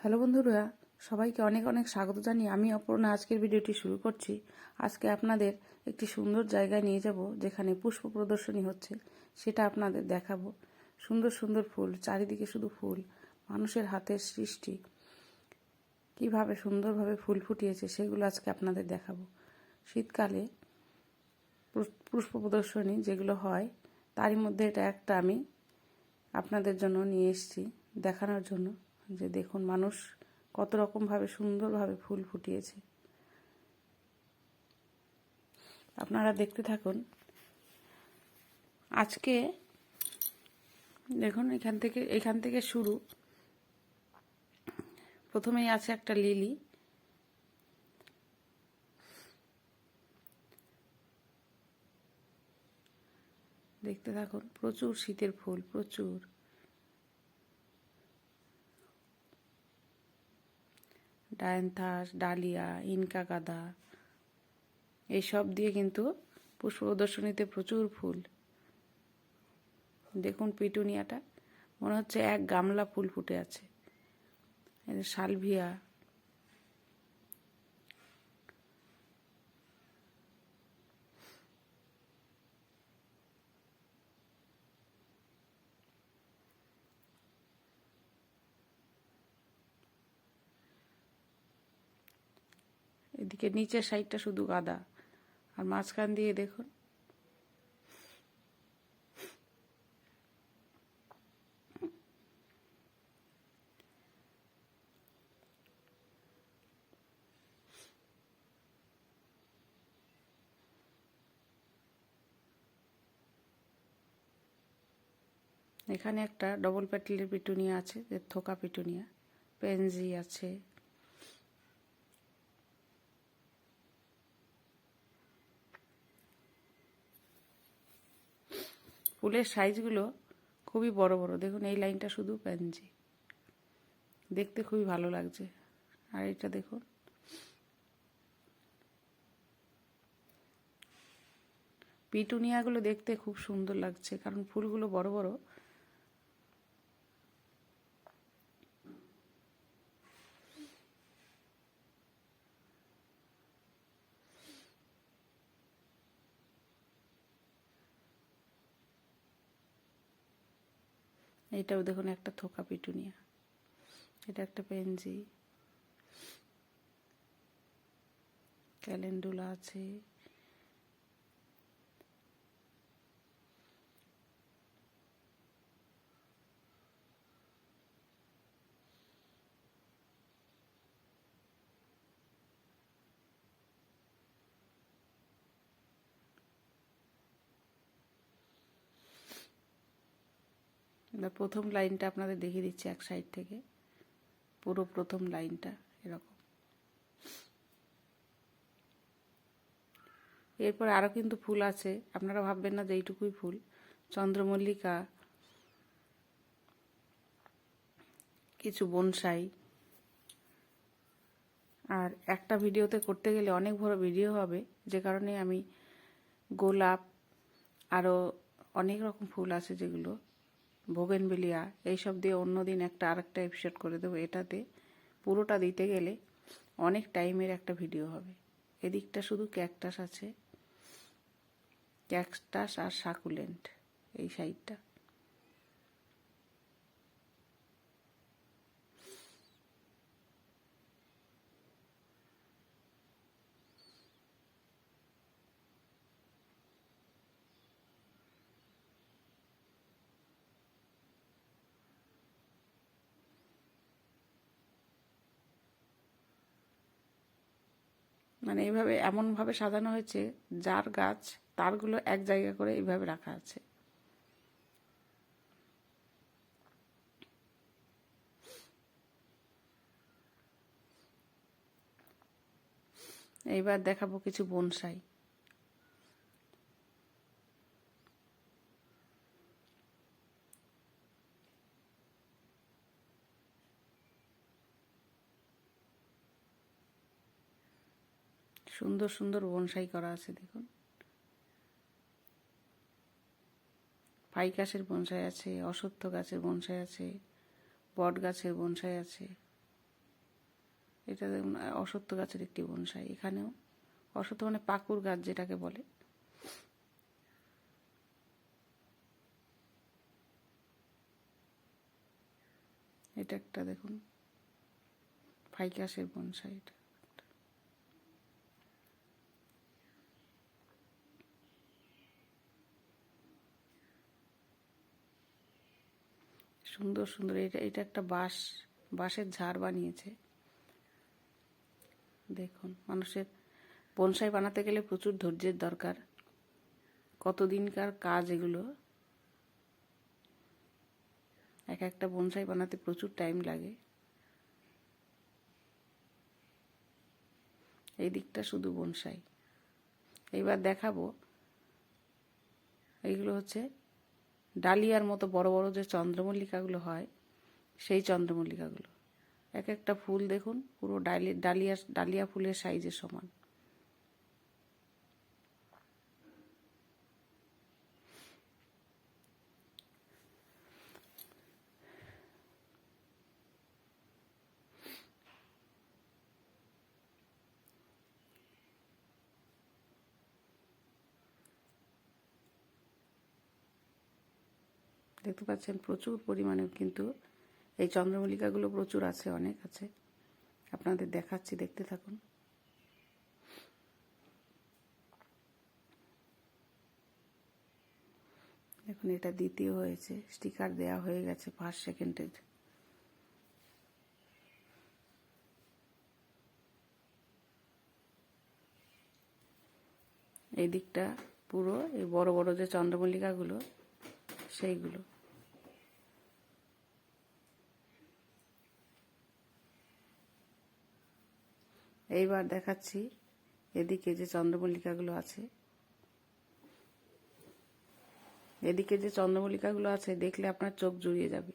Hello বন্ধুরা, সবাইকে অনেক অনেক স্বাগত জানিয়ে আমি অপর্ণা। আজকের ভিডিওটি শুরু করছি। আজকে আপনাদের একটি সুন্দর জায়গায় নিয়ে যাব যেখানে পুষ্প প্রদর্শনী হচ্ছে, সেটা আপনাদের দেখাবো। সুন্দর সুন্দর ফুল, চারিদিকে শুধু ফুল, মানুষের হাতের সৃষ্টি। কীভাবে সুন্দরভাবে ফুল ফুটিয়েছে সেগুলো আজকে আপনাদের দেখাবো। শীতকালে পুষ- পুষ্প প্রদর্শনী যেগুলো হয়, তারই মধ্যে এটা একটা আমি আপনাদের জন্য নিয়ে এসেছি দেখানোর জন্য। যে দেখুন মানুষ কত রকমভাবে সুন্দরভাবে ফুল ফুটিয়েছে। আপনারা দেখতে থাকুন। আজকে দেখুন এখান থেকে এখান থেকে শুরু। প্রথমেই আছে একটা লিলি। দেখতে থাকুন, প্রচুর শীতের ফুল, প্রচুর। ডায়ান্থাস ডালিয়া, ইনকা গাদা এইসব দিয়ে কিন্তু পুষ্প প্রদর্শনীতে প্রচুর ফুল। দেখুন পিটুনিয়াটা, মনে হচ্ছে এক গামলা ফুল ফুটে আছে। এই এদিকে নিচের সাইডটা শুধু গাদা। আর মাঝখান দিয়ে দেখুন। এখানে একটা ডবল প্যাটেলের পিটুনিয়া আছে, যে থোকা পিটুনিয়া পেনজি আছে। ফুলের সাইজগুলো খুবই বড় বড়। দেখুন, এই লাইনটা শুধু প্যাঞ্জি দেখতে খুবই ভালো লাগছে। আর এটা দেখুন। পিটুনিয়াগুলো দেখতে খুব সুন্দর লাগছে, কারণ ফুলগুলো বড় বড়। এটাও দেখুন একটা থোকা পিটুনিয়া। এটা একটা পেনজি। ক্যালেন্ডুলা আছে। প্রথম লাইনটা আপনাদের দেখিয়ে দিচ্ছি এক সাইড থেকে। পুরো প্রথম লাইনটা এরকম। এরপর আরও কিন্তু ফুল আছে। আপনারা ভাববেন না যে এইটুকুই ফুল। চন্দ্রমল্লিকা, কিছু বনসাই। আর একটা ভিডিওতে করতে গেলে অনেক বড় ভিডিও হবে। যে কারণে আমি গোলাপ আরও অনেক রকম ফুল আছে যেগুলো। ভোগেনবেলিয়া এইসব দিয়ে অন্যদিন একটা আরেকটা এপিসোড করে দেবো। এটাতে পুরোটা দিতে গেলে অনেক টাইমের একটা ভিডিও হবে। এদিকটা শুধু ক্যাকটাস আছে। ক্যাকটাস আর সাকুলেন্ট এই সাইডটা মানে এইভাবে এমনভাবে সাজানো হয়েছে, যার গাছ, তারগুলো এক জায়গা করে এইভাবে রাখা আছে। এইবার দেখাবো কিছু বনসাই। সুন্দর সুন্দর বনসাই করা আছে, দেখুন। ফাইকাসের বনসাই আছে, অশ্বত্থ গাছের বনসাই আছে, বট গাছের বনসাই আছে। এটা দেখুন অসত্য গাছের একটি বনসাই। এখানেও অসত্য মানে পাকুর গাছ যেটাকে বলে। এটা একটা দেখুন ফাইকাসের বনসাই এটা। সুন্দর সুন্দর। এটা এটা একটা বাঁশ, বাঁশের ঝাড় বানিয়েছে। দেখুন, মানুষের বনসাই বানাতে গেলে প্রচুর ধৈর্যের দরকার। কতদিনকার কাজ এগুলো? এক একটা বনসাই বানাতে প্রচুর টাইম লাগে। এই দিকটা শুধু বনসাই। এইবার দেখাবো। এইগুলো হচ্ছে ডালিয়ার মতো বড় বড় যে চন্দ্রমল্লিকাগুলো হয়, সেই চন্দ্রমল্লিকাগুলো। এক একটা ফুল দেখুন, পুরো ডালি, ডালিয়া ডালিয়া ফুলের সাইজের সমান। দেখতে পাচ্ছেন প্রচুর পরিমাণে কিন্তু এই চন্দ্রমল্লিকাগুলো প্রচুর আছে, অনেক আছে। আপনাদের দেখাচ্ছি, দেখতে থাকুন। দেখুন, এটা দ্বিতীয় হয়েছে। স্টিকার দেয়া হয়ে গেছে ফার্স্ট, সেকেন্ডের। এই দিকটা পুরো, এই বড় বড় যে চন্দ্রমল্লিকাগুলো সেইগুলো। এইবার দেখাচ্ছি এদিকে যে চন্দ্রমল্লিকাগুলো আছে। এদিকে যে চন্দ্রমল্লিকাগুলো আছে, দেখলে আপনার চোখ জুড়িয়ে যাবে।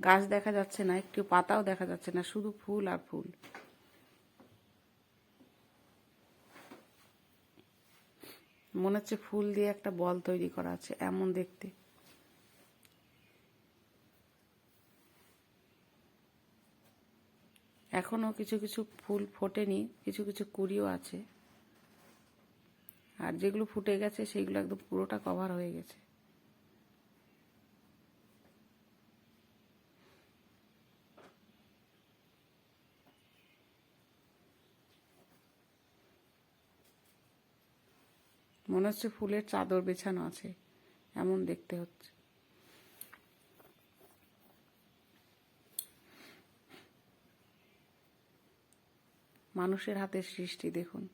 গাছ দেখা যাচ্ছে না, একটু পাতাও দেখা যাচ্ছে না, শুধু ফুল আর ফুল। মনে হচ্ছে ফুল দিয়ে একটা বল তৈরি করা আছে, এমন দেখতে। এখনও কিছু কিছু ফুল ফোটেনি, কিছু কিছু কুড়িও আছে। আর যেগুলো ফুটে গেছে সেগুলো একদম পুরোটা কভার হয়ে গেছে। মনে হচ্ছে ফুলের চাদর বেছানো আছে, এমন দেখতে হচ্ছে। মানুষের হাতের সৃষ্টি, দেখুন।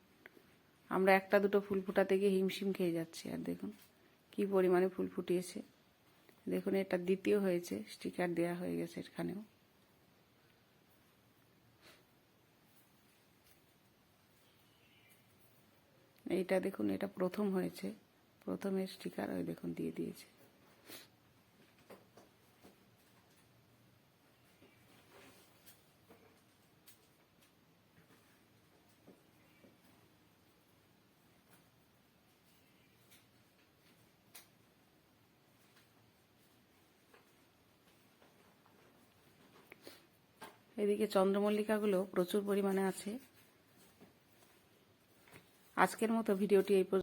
আমরা একটা দুটো ফুল ফোটাতে গিয়ে হিমশিম খেয়ে যাচ্ছি, আর দেখুন কি পরিমাণে ফুল ফুটিয়েছে। দেখুন, এটা দ্বিতীয় হয়েছে, স্টিকার দেওয়া হয়ে গেছে এখানেও। এইটা দেখুন, এটা প্রথম হয়েছে, প্রথমের স্টিকার ওই দেখুন দিয়ে দিয়েছে। এদিকে চন্দ্রমল্লিকাগুলো প্রচুর পরিমাণে আছে। আজকের মতো ভিডিওটি এই